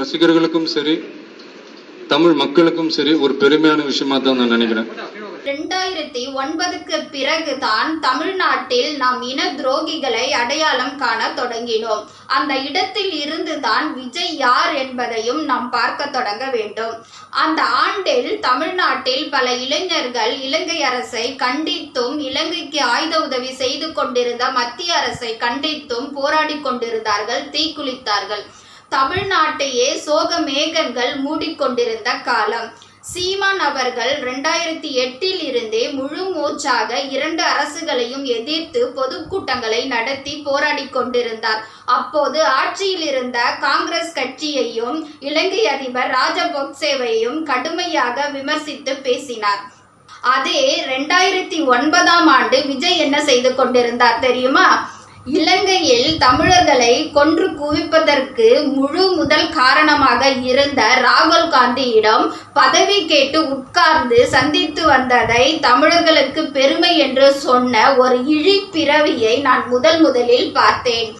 ரசிகர்களுக்கும் சரி தமிழ் மக்களுக்கும் சரி ஒரு பெருமையான விஷயமா தான் நான் நினைக்கிறேன். ரெண்டாயிரத்தி ஒன்பதுக்கு பிறகுதான் தமிழ்நாட்டில் நாம் இன துரோகிகளை அடையாளம் காண தொடங்கினோம். அந்த இடத்தில் இருந்துதான் விஜய் யார் என்பதையும் நாம் பார்க்க தொடங்க வேண்டும். அந்த ஆண்டில் தமிழ்நாட்டில் பல இளைஞர்கள் இலங்கை அரசை கண்டித்தும் இலங்கைக்கு ஆயுத உதவி செய்து கொண்டிருந்த மத்திய அரசை கண்டித்தும் போராடி கொண்டிருந்தார்கள் தீக்குளித்தார்கள். தமிழ்நாட்டையே சோக மேகங்கள் மூடிக்கொண்டிருந்த காலம். சீமான் அவர்கள் ரெண்டாயிரத்தி எட்டில் இருந்தே முழு மூச்சாக இரண்டு அரசுகளையும் எதிர்த்து பொதுக்கூட்டங்களை நடத்தி போராடி கொண்டிருந்தார். அப்போது ஆட்சியில் இருந்த காங்கிரஸ் கட்சியையும் இலங்கை அதிபர் ராஜபக்சேவையும் கடுமையாக விமர்சித்து பேசினார். அதே ரெண்டாயிரத்தி ஒன்பதாம் ஆண்டு விஜய் என்ன செய்து கொண்டிருந்தார் தெரியுமா? இலங்கையில் தமிழர்களை கொன்று குவிப்பதற்கு முழு முதல் காரணமாக இருந்த ராகுல் காந்தியிடம் பதவி கேட்டு உட்கார்ந்து சந்தித்து வந்ததை தமிழர்களுக்கு பெருமை என்று சொன்ன ஒரு இழிப்பிறவியை நான் முதல் முதலில் பார்த்தேன்.